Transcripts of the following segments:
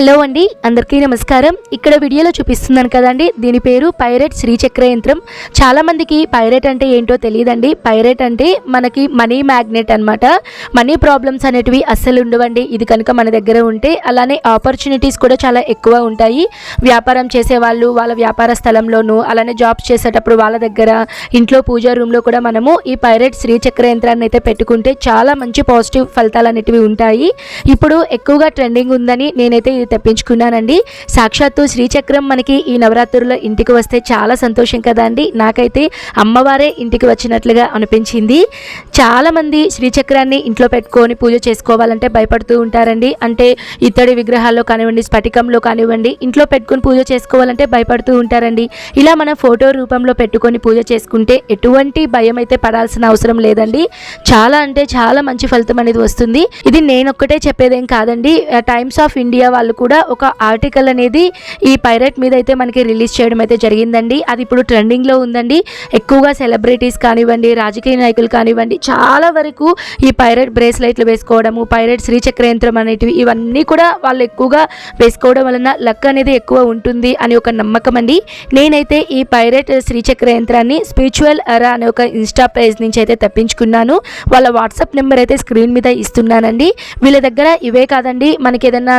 Hello అండి అందరికీ నమస్కారం. ఇక్కడ వీడియోలో చూపిస్తున్నాను కదండి దీని పేరు పైరేట్ శ్రీచక్ర యంత్రం చాలామందికి పైరేట్ అంటే ఏంటో తెలియదండి. పైరేట్ అంటే మనకి మనీ మ్యాగ్నెట్ అన్నమాట. మనీ ప్రాబ్లమ్స్ అనేటివి అస్సలు ఉండవండి. ఇది కనుక మన దగ్గర ఉంటే అలానే ఆపర్చునిటీస్ కూడా చాలా ఎక్కువ ఉంటాయి. వ్యాపారం చేసే వాళ్ళు వాళ్ళ వ్యాపార స్థలంలోనూ అలానే జాబ్స్ చేసేటప్పుడు వాళ్ళ దగ్గర ఇంట్లో పూజా రూమ్లో కూడా మనము ఈ పైరేట్ శ్రీచక్ర యంత్రాన్ని అయితే పెట్టుకుంటే చాలా మంచి పాజిటివ్ ఫలితాలు అనేటివి ఉంటాయి. ఇప్పుడు ఎక్కువగా ట్రెండింగ్ ఉందని నేనైతే ఇది తెప్పించుకున్నానండి. సాక్షాత్తు శ్రీచక్రం మనకి ఈ నవరాత్రుల్లో ఇంటికి వస్తే చాలా సంతోషం కదా అండి. నాకైతే అమ్మవారే ఇంటికి వచ్చినట్లుగా అనిపించింది. చాలామంది శ్రీచక్రాన్ని ఇంట్లో పెట్టుకొని పూజ చేసుకోవాలంటే భయపడుతూ ఉంటారండి. అంటే ఇత్తడి విగ్రహాల్లో కానివ్వండి స్ఫటికంలో కానివ్వండి ఇంట్లో పెట్టుకొని పూజ చేసుకోవాలంటే భయపడుతూ ఉంటారండి. ఇలా మనం ఫోటో రూపంలో పెట్టుకొని పూజ చేసుకుంటే ఎటువంటి భయం అయితే పడాల్సిన అవసరం లేదండి. చాలా అంటే చాలా మంచి ఫలితం అనేది వస్తుంది. ఇది నేనొక్కటే చెప్పేదేం కాదండి. టైమ్స్ ఆఫ్ ఇండియా వాళ్ళు కూడా ఒక ఆర్టికల్ అనేది ఈ పైరెట్ మీద అయితే మనకి రిలీజ్ చేయడం అయితే జరిగిందండి. అది ఇప్పుడు ట్రెండింగ్లో ఉందండి. ఎక్కువగా సెలబ్రిటీస్ కానివ్వండి రాజకీయ నాయకులు కానివ్వండి చాలా వరకు ఈ పైరట్ బ్రేస్లైట్లు వేసుకోవడము పైరట్ శ్రీచక్ర యంత్రం అనేటివి ఇవన్నీ కూడా వాళ్ళు ఎక్కువగా వేసుకోవడం వలన లక్ అనేది ఎక్కువ ఉంటుంది అని ఒక నమ్మకం అండి. నేనైతే ఈ పైరెట్ శ్రీచక్ర యంత్రాన్ని స్పిరిచువల్ అరా అనే ఒక ఇన్స్టా పేజ్ నుంచి అయితే తప్పించుకున్నాను. వాళ్ళ వాట్సాప్ నెంబర్ అయితే స్క్రీన్ మీద ఇస్తున్నానండి. వీళ్ళ దగ్గర ఇవే కాదండి. మనకి ఏదైనా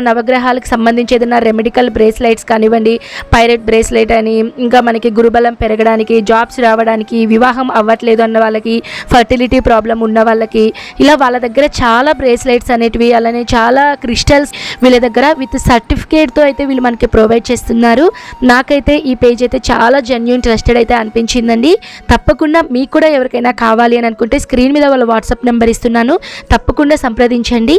వాళ్ళకి సంబంధించి ఏదైనా రెమెడికల్ బ్రేస్లైట్స్ కానివ్వండి పైరెట్ బ్రేస్లైట్ అని ఇంకా మనకి గురుబలం పెరగడానికి జాబ్స్ రావడానికి వివాహం అవ్వట్లేదు అన్న వాళ్ళకి ఫర్టిలిటీ ప్రాబ్లం ఉన్న వాళ్ళకి ఇలా వాళ్ళ దగ్గర చాలా బ్రేస్లైట్స్ అనేటివి అలానే చాలా క్రిస్టల్స్ వీళ్ళ దగ్గర విత్ సర్టిఫికేట్తో అయితే వీళ్ళు మనకి ప్రొవైడ్ చేస్తున్నారు. నాకైతే ఈ పేజ్ అయితే చాలా జెన్యున్ ట్రస్టెడ్ అయితే అనిపించిందండి. తప్పకుండా మీకు కూడా ఎవరికైనా కావాలి అని అనుకుంటే స్క్రీన్ మీద వాళ్ళ వాట్సాప్ నెంబర్ ఇస్తున్నాను. తప్పకుండా సంప్రదించండి.